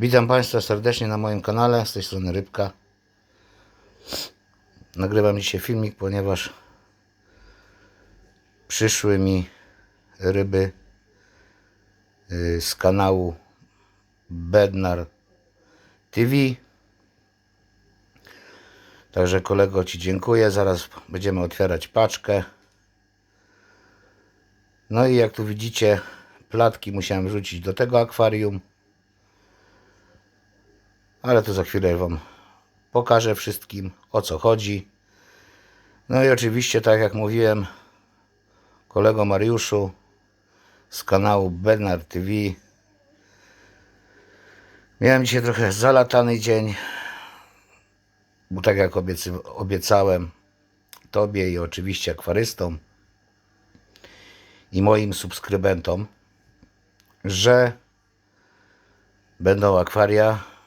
Witam Państwa serdecznie na moim kanale, z tej strony Rybka. Nagrywam dzisiaj filmik, ponieważ przyszły mi ryby y, z kanału Bednar TV. Także kolego Ci dziękuję. Zaraz będziemy otwierać paczkę. No i jak tu widzicie, platki musiałem wrzucić do tego akwarium. Ale to za chwilę Wam pokażę wszystkim o co chodzi. No i oczywiście, tak jak mówiłem, kolego Mariuszu z kanału Benar TV. Miałem dzisiaj trochę zalatany dzień, bo tak jak obiecałem Tobie i oczywiście akwarystom i moim subskrybentom, że będą akwaria.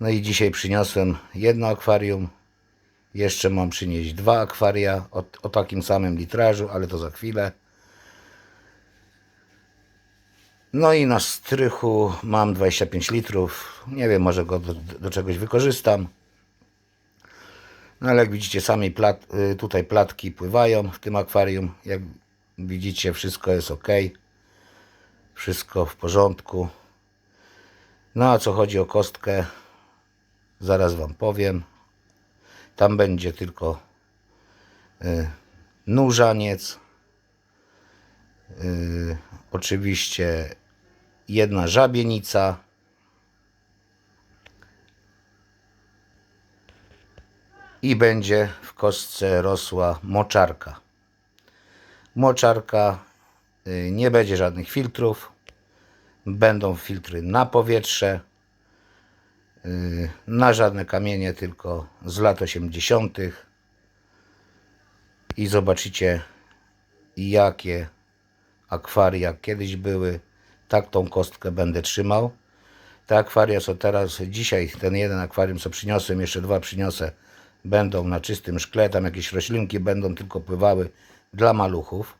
No i dzisiaj przyniosłem jedno akwarium. Jeszcze mam przynieść dwa akwaria o, o takim samym litrażu, ale to za chwilę. No i na strychu mam 25 litrów. Nie wiem, może go do, do czegoś wykorzystam. No ale jak widzicie, same plat, y, tutaj platki pływają w tym akwarium. Jak widzicie, wszystko jest ok. Wszystko w porządku. No a co chodzi o kostkę, zaraz Wam powiem. Tam będzie tylko y, nóżaniec. Y, oczywiście jedna żabienica. I będzie w kostce rosła moczarka. Moczarka y, nie będzie żadnych filtrów. Będą filtry na powietrze. Y, Na żadne kamienie, tylko z lat 80. I zobaczycie, jakie akwaria kiedyś były. Tak tą kostkę będę trzymał. Te akwaria, co teraz, dzisiaj, ten jeden akwarium, co przyniosłem, jeszcze dwa przyniosę, będą na czystym szkle. Tam jakieś roślinki będą tylko pływały dla maluchów.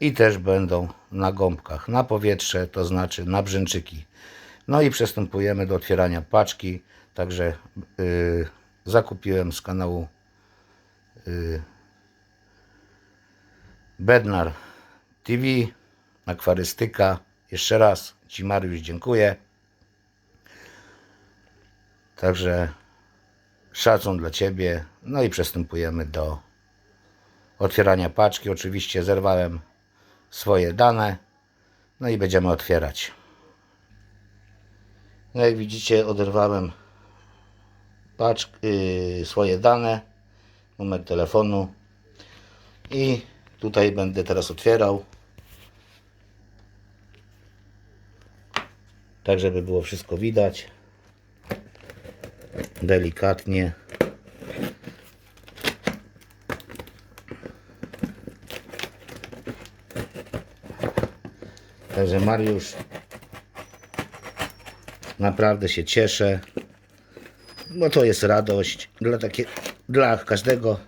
I też będą na gąbkach, na powietrze, to znaczy na brzęczyki. No i przystępujemy do otwierania paczki. Także yy, zakupiłem z kanału yy, Bednar TV, akwarystyka. Jeszcze raz Ci Mariusz dziękuję. Także szacun dla Ciebie. No i przystępujemy do otwierania paczki. Oczywiście zerwałem swoje dane. No i będziemy otwierać. No jak widzicie oderwałem paczk, yy, swoje dane, numer telefonu i tutaj będę teraz otwierał. Tak żeby było wszystko widać. Delikatnie. Także Mariusz naprawdę się cieszę, bo to jest radość dla, takie, dla każdego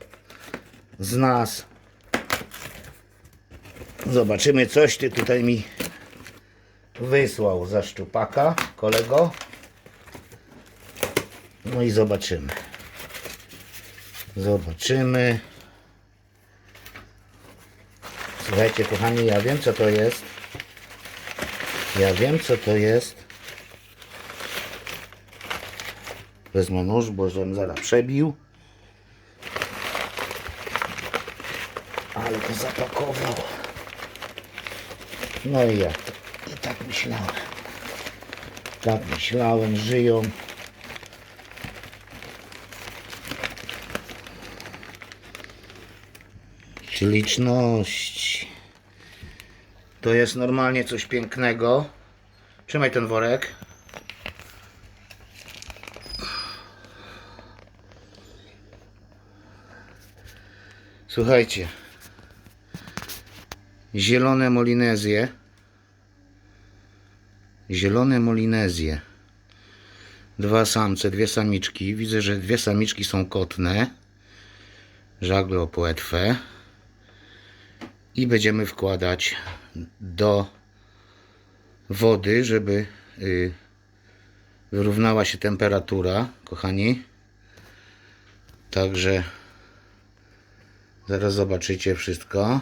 z nas. Zobaczymy, coś ty tutaj mi wysłał za szczupaka, kolego. No i zobaczymy. Zobaczymy. Słuchajcie, kochani, ja wiem, co to jest. Ja wiem, co to jest. Wezmę nóż, bo żebym zaraz przebił. Ale to zapakował. No i jak? I tak myślałem. Tak myślałem, żyją. Śliczność. To jest normalnie coś pięknego. Trzymaj ten worek. Słuchajcie. Zielone molinezje. Zielone molinezje. Dwa samce, dwie samiczki. Widzę, że dwie samiczki są kotne. Żagle o płetwę. I będziemy wkładać do wody, żeby y, wyrównała się temperatura, kochani. Także zaraz zobaczycie wszystko.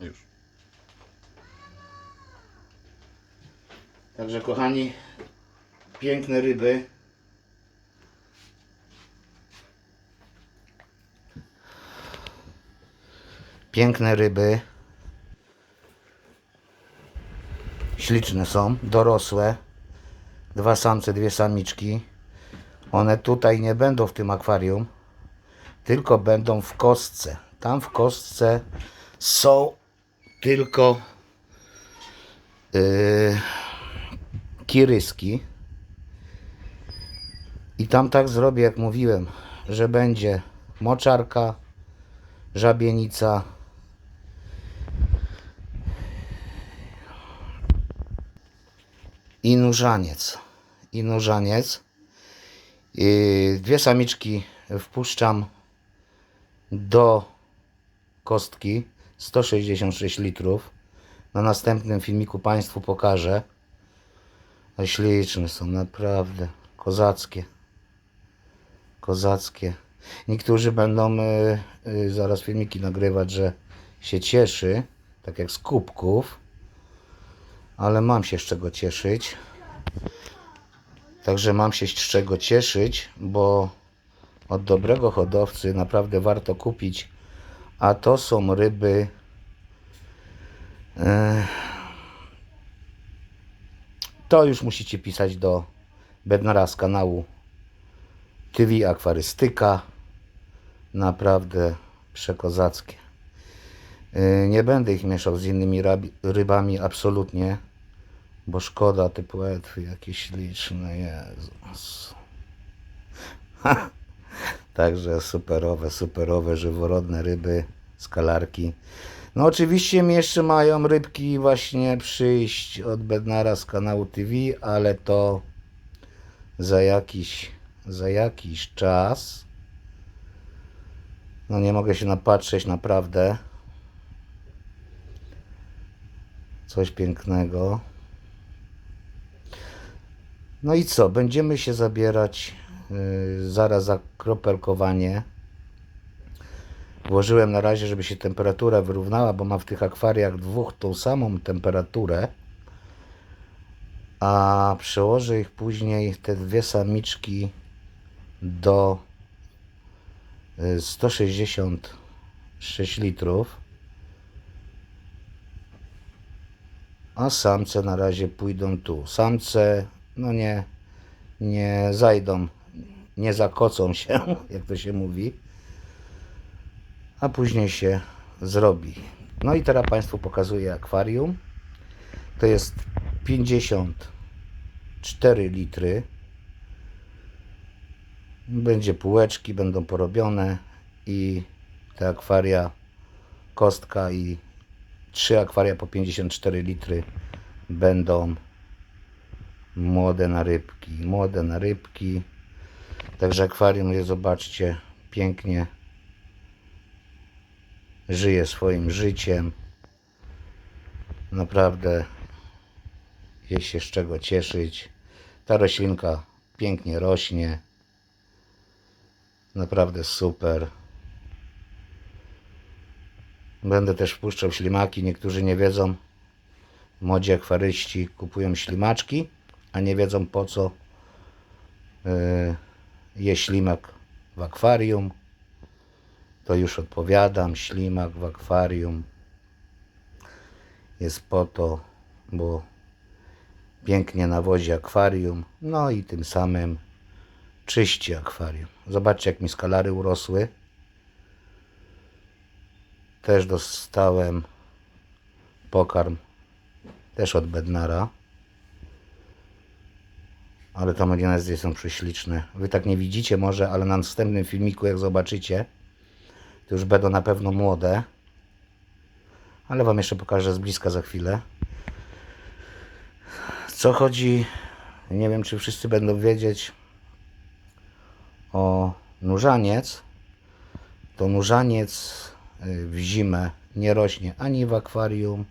Już. Także kochani, piękne ryby. Piękne ryby. Śliczne są, dorosłe. Dwa samce, dwie samiczki. One tutaj nie będą w tym akwarium, tylko będą w kostce. Tam w kostce są tylko yy, kiryski. I tam tak zrobię, jak mówiłem, że będzie moczarka, żabienica i nurzaniec. I nurzaniec. Dwie samiczki wpuszczam do kostki 166 litrów. Na następnym filmiku Państwu pokażę. A śliczne są, naprawdę. Kozackie. Kozackie. Niektórzy będą y, y, zaraz filmiki nagrywać, że się cieszy, tak jak z kubków. Ale mam się z czego cieszyć. Także mam się z czego cieszyć, bo od dobrego hodowcy naprawdę warto kupić. A to są ryby. e, to już musicie pisać do Bednara z kanału TV Akwarystyka. Naprawdę przekozackie. E, Nie będę ich mieszał z innymi rybami, absolutnie, bo szkoda te płetwy jakieś śliczne, Jezus. Także superowe, superowe, żyworodne ryby, skalarki. No oczywiście mi jeszcze mają rybki właśnie przyjść od Bednara z kanału TV, ale to za jakiś, za jakiś czas. No nie mogę się napatrzeć naprawdę. Coś pięknego. No i co? Będziemy się zabierać yy, zaraz za kropelkowanie. Włożyłem na razie, żeby się temperatura wyrównała, bo mam w tych akwariach dwóch tą samą temperaturę. A przełożę ich później, te dwie samiczki, do y, 166 litrów. A samce na razie pójdą tu. Samce, no nie, nie zajdą, nie zakocą się, jak to się mówi a później się zrobi. No i teraz Państwu pokazuję akwarium. To jest 54 litry. Będzie półeczki, będą porobione i te akwaria, kostka i trzy akwaria po 54 litry będą młode na rybki. Młode na rybki. Także akwarium jest, zobaczcie, pięknie żyje swoim życiem. Naprawdę jest się z czego cieszyć. Ta roślinka pięknie rośnie. Naprawdę super. Będę też wpuszczał ślimaki. Niektórzy nie wiedzą. Młodzi akwaryści kupują ślimaczki, a nie wiedzą po co yy, je ślimak w akwarium to już odpowiadam. Ślimak w akwarium jest po to, bo pięknie nawozi akwarium, no i tym samym czyści akwarium. Zobaczcie, jak mi skalary urosły. Też dostałem pokarm też od Bednara. Ale te modinezje są prześliczne. Wy tak nie widzicie może, ale na następnym filmiku, jak zobaczycie, to już będą na pewno młode. Ale Wam jeszcze pokażę z bliska za chwilę. Co chodzi, nie wiem czy wszyscy będą wiedzieć o nurzaniec. to nurzaniec w zimę nie rośnie ani w akwarium,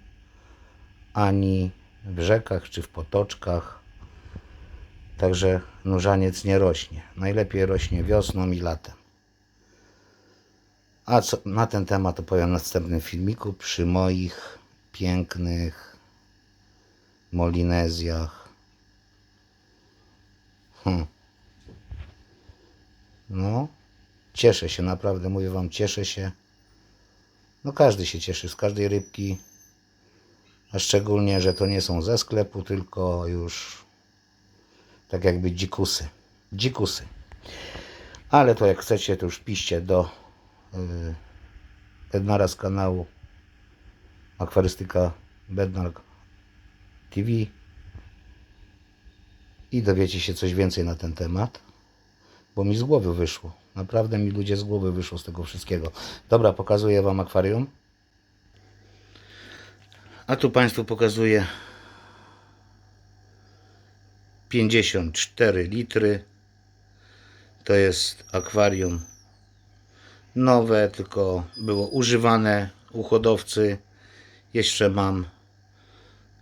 ani w rzekach czy w potoczkach. Także nurzaniec nie rośnie. Najlepiej rośnie wiosną i latem. A co, na ten temat opowiem w następnym filmiku przy moich pięknych Molinezjach. Hm. No, cieszę się, naprawdę mówię Wam, cieszę się. No każdy się cieszy z każdej rybki. A szczególnie, że to nie są ze sklepu, tylko już tak jakby dzikusy. Dzikusy. Ale to jak chcecie, to już piszcie do yy, Bednara z kanału Akwarystyka Bednar TV i dowiecie się coś więcej na ten temat, bo mi z głowy wyszło. Naprawdę mi ludzie z głowy wyszło z tego wszystkiego. Dobra, pokazuję Wam akwarium. A tu Państwu pokazuję 54 litry. To jest akwarium nowe, tylko było używane u hodowcy. Jeszcze mam.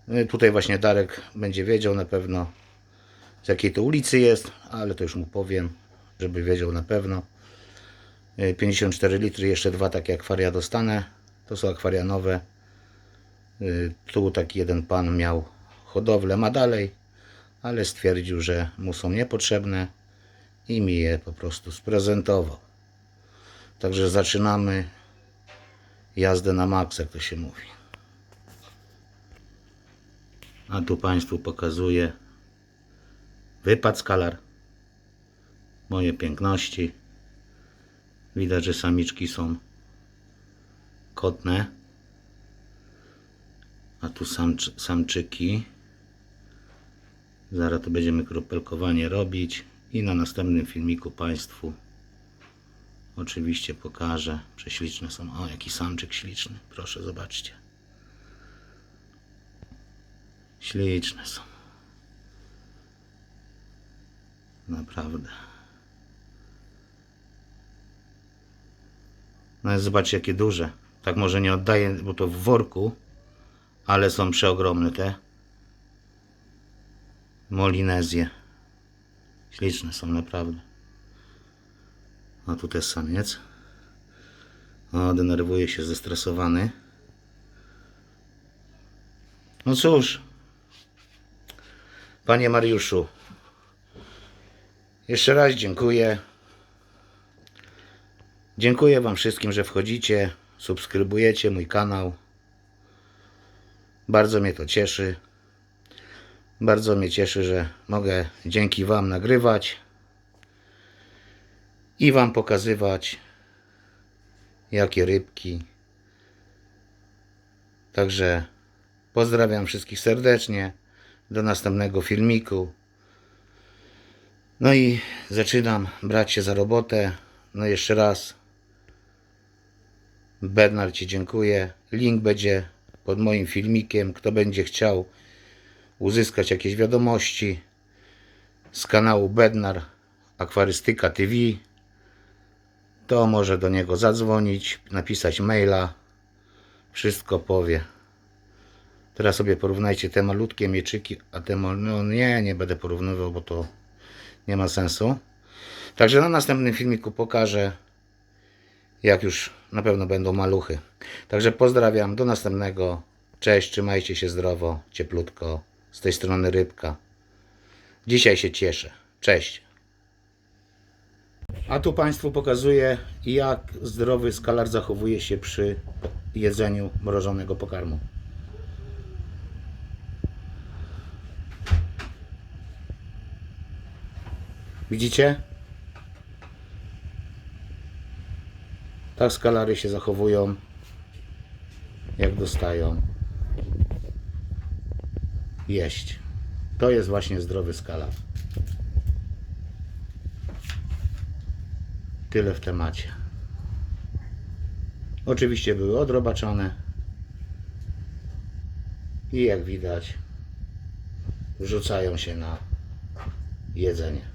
y, Tutaj właśnie Darek będzie wiedział na pewno z jakiej to ulicy jest, ale to już mu powiem, żeby wiedział na pewno. Y, 54 litry, jeszcze dwa takie akwaria dostanę. To są akwaria nowe. Y, Tu taki jeden pan miał hodowlę, ma dalej, ale stwierdził, że mu są niepotrzebne i mi je po prostu sprezentował. Także zaczynamy jazdę na maks, jak to się mówi. A tu Państwu pokazuję wypad skalar. Moje piękności. Widać, że samiczki są kotne. A tu samczy, samczyki. Zaraz tu będziemy kropelkowanie robić i na następnym filmiku Państwu oczywiście pokażę. Prześliczne są. O, jaki samczyk śliczny. Proszę, zobaczcie. Śliczne są. Naprawdę. No zobaczcie jakie duże. Tak może nie oddaję, bo to w worku, ale są przeogromne te. Molinezje. Śliczne są naprawdę. A tu też samiec. O, denerwuje się zestresowany. No cóż. Panie Mariuszu. Jeszcze raz dziękuję. Dziękuję Wam wszystkim, że wchodzicie, subskrybujecie mój kanał. Bardzo mnie to cieszy. Bardzo mnie cieszy, że mogę dzięki Wam nagrywać i Wam pokazywać, jakie rybki. Także pozdrawiam wszystkich serdecznie. Do następnego filmiku. No i zaczynam brać się za robotę. No jeszcze raz. Bernard Ci dziękuję. Link będzie pod moim filmikiem. Kto będzie chciał uzyskać jakieś wiadomości z kanału Bednar Akwarystyka TV, to może do niego zadzwonić, napisać maila. Wszystko powie. Teraz sobie porównajcie te malutkie mieczyki, a te mal... no nie, nie będę porównywał, bo to nie ma sensu. Także na następnym filmiku pokażę, jak już na pewno będą maluchy. Także pozdrawiam, do następnego. Cześć, trzymajcie się zdrowo, cieplutko. Z tej strony rybka. Dzisiaj się cieszę. Cześć. A tu Państwu pokazuję, jak zdrowy skalar zachowuje się przy jedzeniu mrożonego pokarmu. Widzicie? Tak skalary się zachowują, jak dostają jeść. To jest właśnie zdrowy skalar. Tyle w temacie. Oczywiście były odrobaczone i jak widać wrzucają się na jedzenie.